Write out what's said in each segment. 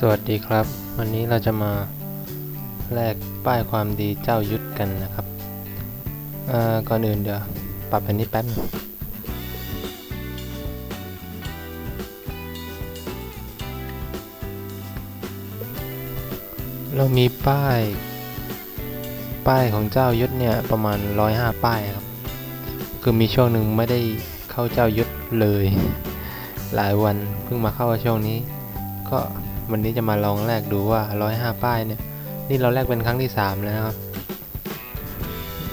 สวัสดีครับ วันนี้เราจะมาแลกป้ายความดีเจ้ายุทธกันนะครับก่อนอื่นเดี๋ยวปรับอันนี้แป๊บนึงเรามีป้าย ป้ายของเจ้ายุทธเนี่ยประมาณ 105 ป้ายครับ คือมีช่วงหนึ่งไม่ได้เข้าเจ้ายุทธเลย หลายวันเพิ่งมาเข้าช่วงนี้ ก็ วันนี้จะมาลองแลกดูว่า105ป้ายเนี่ย นี่เราแลกเป็นครั้งที่3แล้วครับ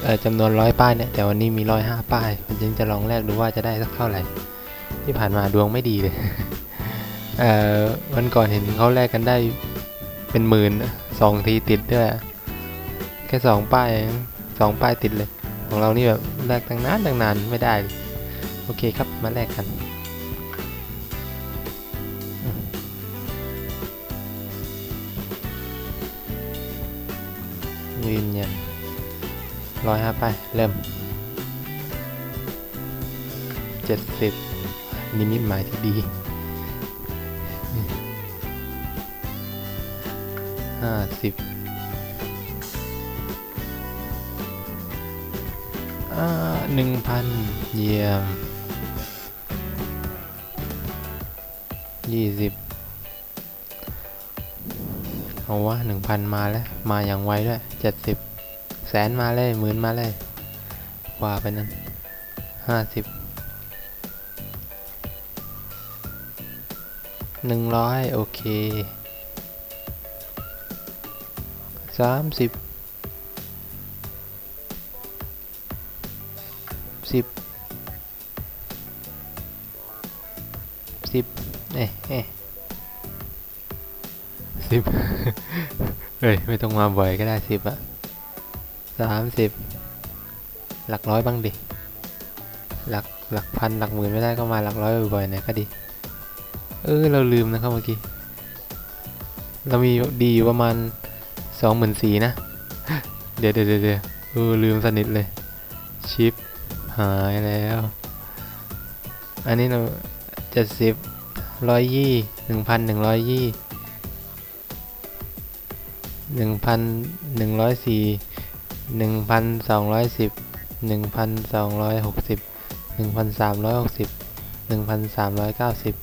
เออจำนวนร้อยป้ายเนี่ยแต่วันนี้มี105ป้ายผมจึงจะลองแลกดูว่าจะได้สักเท่าไหร่ ที่ผ่านมาดวงไม่ดีเลยเออวันก่อนเห็นเขาแลกกันได้เป็นหมื่นสองทีติดด้วยแค่สองป้ายสองป้ายติดเลย ของเรานี่แบบแลกตั้งนานตั้งนานไม่ได้ โอเคครับมาแลกกัน ยืนยันร้อยห้าไป เริ่มเจ็ดสิบนิมิตหมายที่ดีห้าสิบหนึ่งพันเยี่ยมยี่สิบ เอาวะหนึ่งพันมาแล้ว มาอย่างไวด้วยเจ็ดสิบแสนมาเลยหมื่นมาเลยว่าไปนั้นห้าสิบหนึ่งร้อยโอเคสามสิบสิบสิบเอ๊ะเอ๊ะ สิบเฮ้ย ไม่ต้องมาบ่อยก็ได้สิบอะสามสิบหลักร้อยบ้างดิ หลักหลักพันหลักหมื่นไม่ได้ก็มาหลักร้อยบ่อยๆหน่อยก็ดี เออ เราลืมนะครับเมื่อกี้ เรามีดีอยู่ประมาณสองหมื่นสี่นะเดี๋ยวเดี๋ยวเดี๋ยวเดี๋ยวเออลืมสนิทเลย ชิปหายแล้ว อันนี้เราเจ็ดสิบร้อยยี่หนึ่งพันหนึ่งร้อยยี่ หนึ่งพันหนึ่งร้อยสี่หนึ่งพันสองร้อยสิบหนึ่งพันสองร้อยหกสิบหนึ่งพันสามร้อยหกสิบหนึ่งพันสามร้อยเก้าสิบ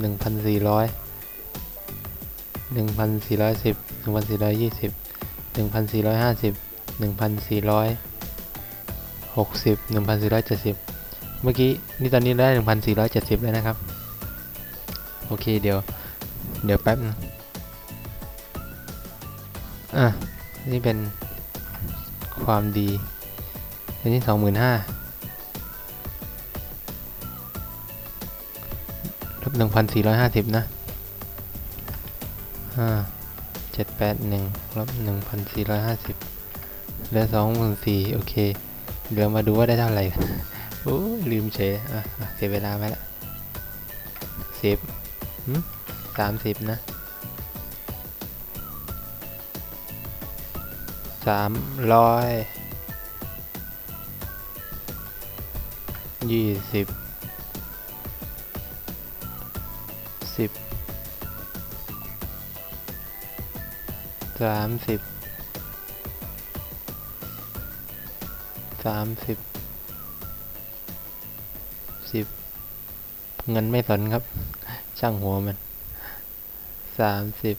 หนึ่งพันสี่ร้อยหนึ่งพันสี่ร้อยสิบหนึ่งพันสี่ร้อยยี่สิบหนึ่งพันสี่ร้อยห้าสิบหนึ่งพันสี่ร้อยหกสิบหนึ่งพันสี่ร้อยเจ็ดสิบเมื่อกี้นี่ตอนนี้ได้หนึ่งพันสี่ร้อยเจ็ดสิบแล้วนะครับ โอเคเดี๋ยว เดี๋ยวแป๊บนึง อะ นี่เป็นความดีอันนี้สองหมื่นห้าลบหนึ่งพันสี่ร้อยห้าสิบนะห้าเจ็ดแปดหนึ่งลบหนึ่งพันสี่ร้อยห้าสิบเหลือสองหมื่นสี่โอเค เดี๋ยวมาดูว่าได้เท่าไหร่ โอ้ลืมเฉยอะอะเสียเวลาไปละสิบสามสิบนะ สามร้อยยี่สิบสิบสามสิบสามสิบสิบเงินไม่สนครับ ช่างหัวมันสามสิบ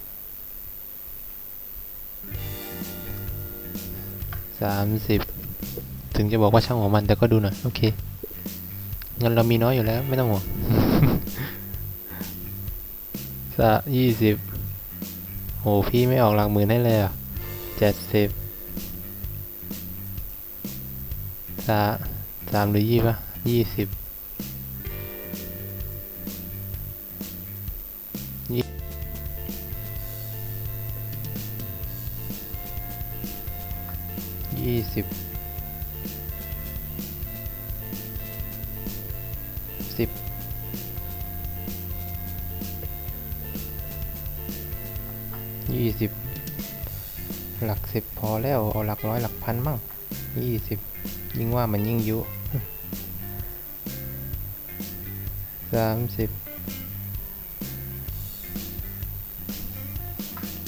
สามสิบถึงจะบอกว่าช่างหัวมันแต่ก็ดูหน่อย โอเคเงินเรามีน้อยอยู่แล้ว ไม่ต้องห่วงสะยี่สิบโหพี่ไม่ออกหลักหมื่นให้เลยอะเจ็ดสิบสะสามหรือยี่ปะยี่สิบ ยี่สิบสิบยี่สิบหลักสิบพอแล้วเอาหลักร้อยหลักพันมั่งยี่สิบยิ่งว่ามันยิ่งยุสามสิบ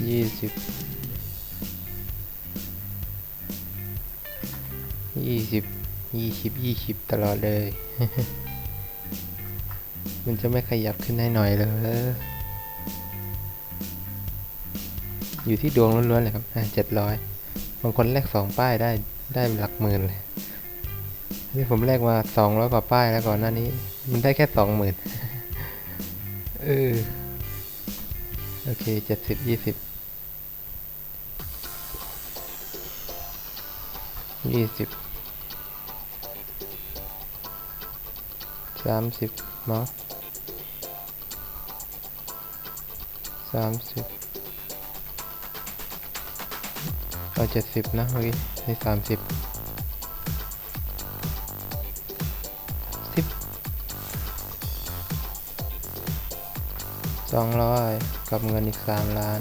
ยี่สิบ ยี่สิบยี่สิบยี่สิบตลอดเลย มันจะไม่ขยับขึ้นให้หน่อยเลยอยู่ที่ดวงล้วนๆเลยครับเจ็ดร้อยบางคนแลกสองป้ายได้ได้หลักหมื่นเลย นี่ผมแลกมาสองร้อยกว่าป้ายแล้วก่อนหน้านี้ มันได้แค่สองหมื่นเออ โอเคเจ็ดสิบยี่สิบยี่สิบ สามสิบเนาะสามสิบเอาเจ็ดสิบนะเมื่อกี้นี่สามสิบสิบสองร้อยกับเงินอีกสามล้าน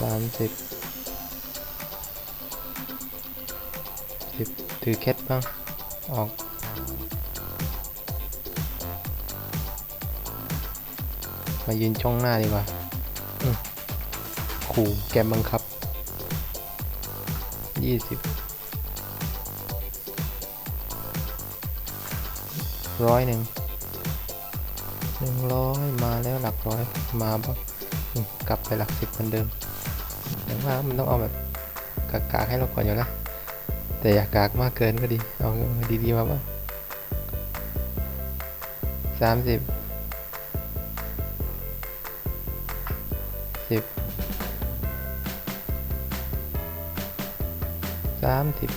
สามสิบสิบถือเคสบ้าง ออกมายืนช่องหน้าดีกว่าขู่แกมบังคับยี่สิบร้อยหนึ่งหนึ่งร้อยมาแล้วหลักร้อยมาบ้างกลับไปหลักสิบเหมือนเดิมแต่ว่ามันต้องเอาแบบกากๆให้เราก่อนอยู่แล้ว แต่อยากากมากเกินก็ดี เอาดีๆมาบ้างสามสิบสิบสามสิบ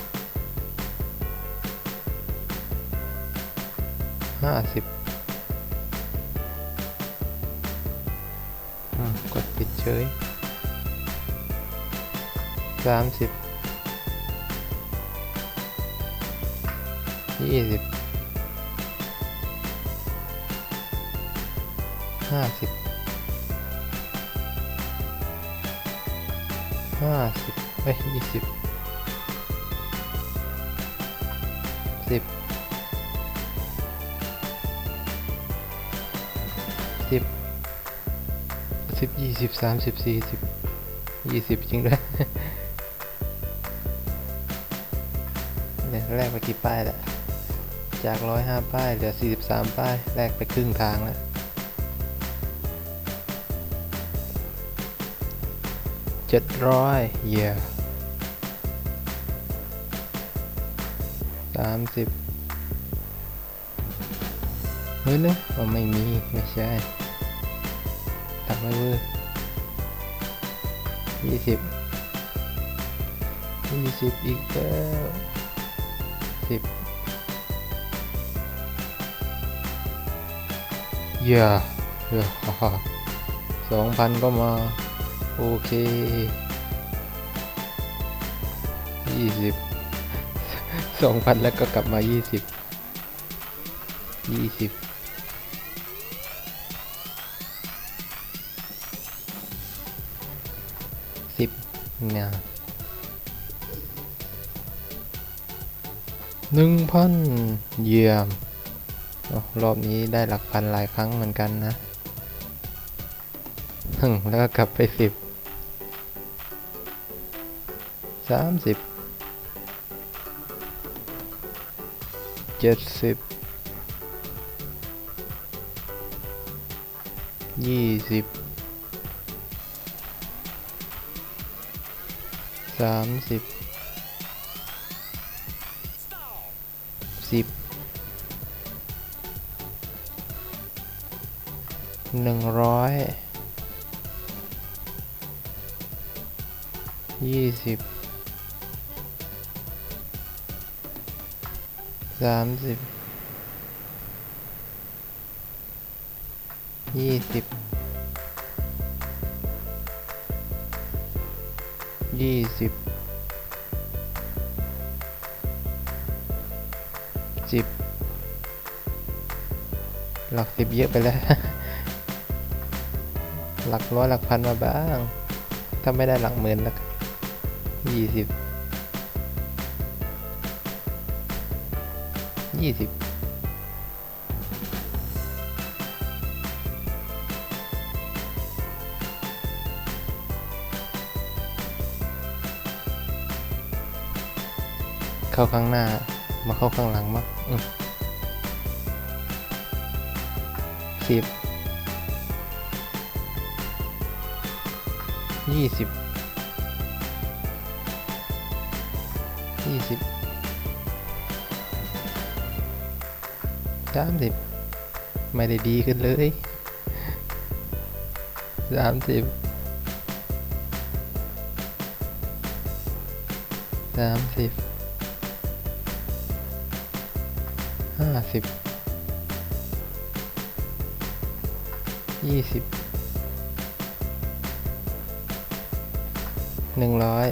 ห้าสิบกดปิดเฉยสามสิบ ยี่สิบห้าสิบห้าสิบเอ้ยยี่สิบสิบสิบสิบยี่สิบสามสิบสี่สิบยี่สิบจริงด้วยเนี่ยแรกไปกี่ป้ายแล้ว จาก 105 ป้าย เหลือ 43 ป้าย แลกไปครึ่งทางแล้ว700เยี่ยสามสิบเฮ้ยนะอ๋อไม่มี ไม่ใช่ตัดไว้เว้ยยี่สิบยี่สิบอีกแล้วสิบ เย่าสองพันก็มา โอเคยี่สิบสองพันแล้วก็กลับมายี่สิบยี่สิบสิบเนี่ยหนึ่งพันเยี่ยม รอบนี้ได้หลักพันหลายครั้งเหมือนกันนะหึ่งแล้วก็กลับไปสิบสามสิบเจ็ดสิบยี่สิบสามสิบสิบ หนึ่งร้อยยี่สิบสามสิบยี่สิบยี่สิบสิบหลักสิบเยอะไปแล้ว หลักร้อยหลักพันมาบ้างถ้าไม่ได้หลักหมื่นแล้วยี่สิบยี่สิบเข้าข้างหน้า มาเข้าข้างหลังมั้งสิบ ยี่สิบยี่สิบสามสิบไม่ได้ดีขึ้นเลยสามสิบสามสิบห้าสิบยี่สิบ หนึ่งร้อย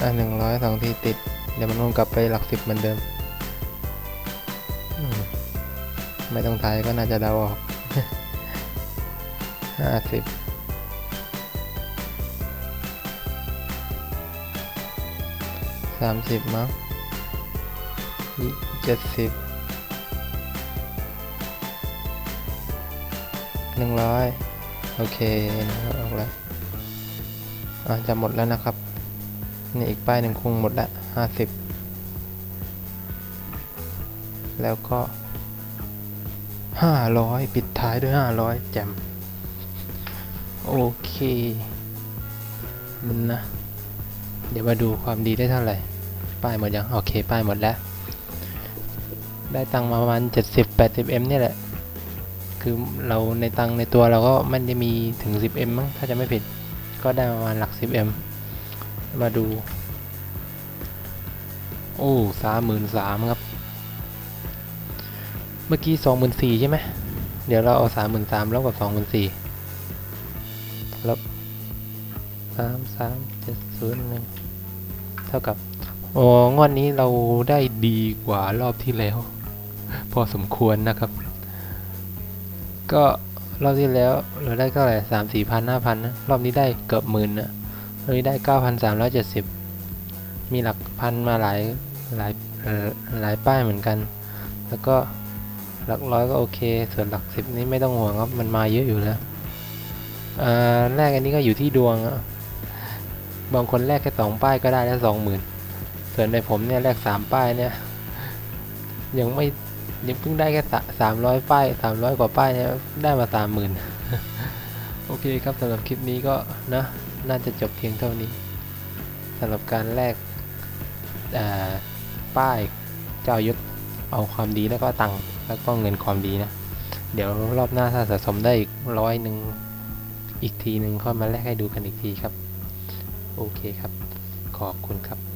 อะหนึ่งร้อยสองทีติด เดี๋ยวมันวนกลับไปหลักสิบเหมือนเดิม ไม่ต้องทายก็น่าจะเดาออกห้าสิบสามสิบมั้งเจ็ดสิบหนึ่งร้อย โอเคนะครับออกแล้วอะจะหมดแล้วนะครับนี่อีกป้ายหนึ่งคงหมดละห้าสิบแล้วก็ห้าร้อยปิดท้ายด้วยห้าร้อยแจมโอเคมันนะ เดี๋ยวมาดูความดีได้เท่าไหร่ ป้ายหมดยัง โอเค ป้ายหมดแล้ว ได้ตังค์มาประมาณ 70 80 m เนี่ยแหละ คือเราในตังในตัวเราก็ไม่ได้มีถึง 10 m มั้งถ้าจะไม่ผิดก็ได้ประมาณหลัก 10 m มาดู โอ้สามหมื่นสามครับ เมื่อกี้สองหมื่นสี่ใช่ไหมเดี๋ยวเราเอาสามหมื่นสามลบกับสองหมื่นสี่ลบสามสามเจ็ดศูนย์หนึ่งเท่ากับโอ้งวดนี้เราได้ดีกว่ารอบที่แล้ว พอสมควรนะครับ ก็รอบที่แล้วเราได้เท่าไหร่สามสี่พันห้าพันนะ รอบนี้ได้เกือบหมื่นนะรอบนี้ได้เก้าพันสามร้อยเจ็ดสิบมีหลักพันมาหลายหลายหลายป้ายเหมือนกัน แล้วก็หลักร้อยก็โอเค ส่วนหลักสิบนี้ไม่ต้องห่วงครับมันมาเยอะอยู่แล้วอ่าแรกอันนี้ก็อยู่ที่ดวงบางคนแรกแค่สองป้ายก็ได้แล้วสองหมื่นส่วนในผมเนี่ยแรกสามป้ายเนี่ยยังไม่ ยังเพิ่งได้แค่สามร้อยป้ายสามร้อยกว่าป้ายเนี่ยได้มาสามหมื่นโอเคครับสำหรับคลิปนี้ก็นะน่าจะจบเพียงเท่านี้สำหรับการแลกป้ายเจ้ายศเอาความดีแล้วก็ตังค์แล้วก็เงินความดีนะ เดี๋ยวรอบหน้าถ้าสะสมได้อีกร้อยหนึ่งอีกทีหนึ่งค่อยมาแลกให้ดูกันอีกทีครับ โอเคครับ ขอบคุณครับ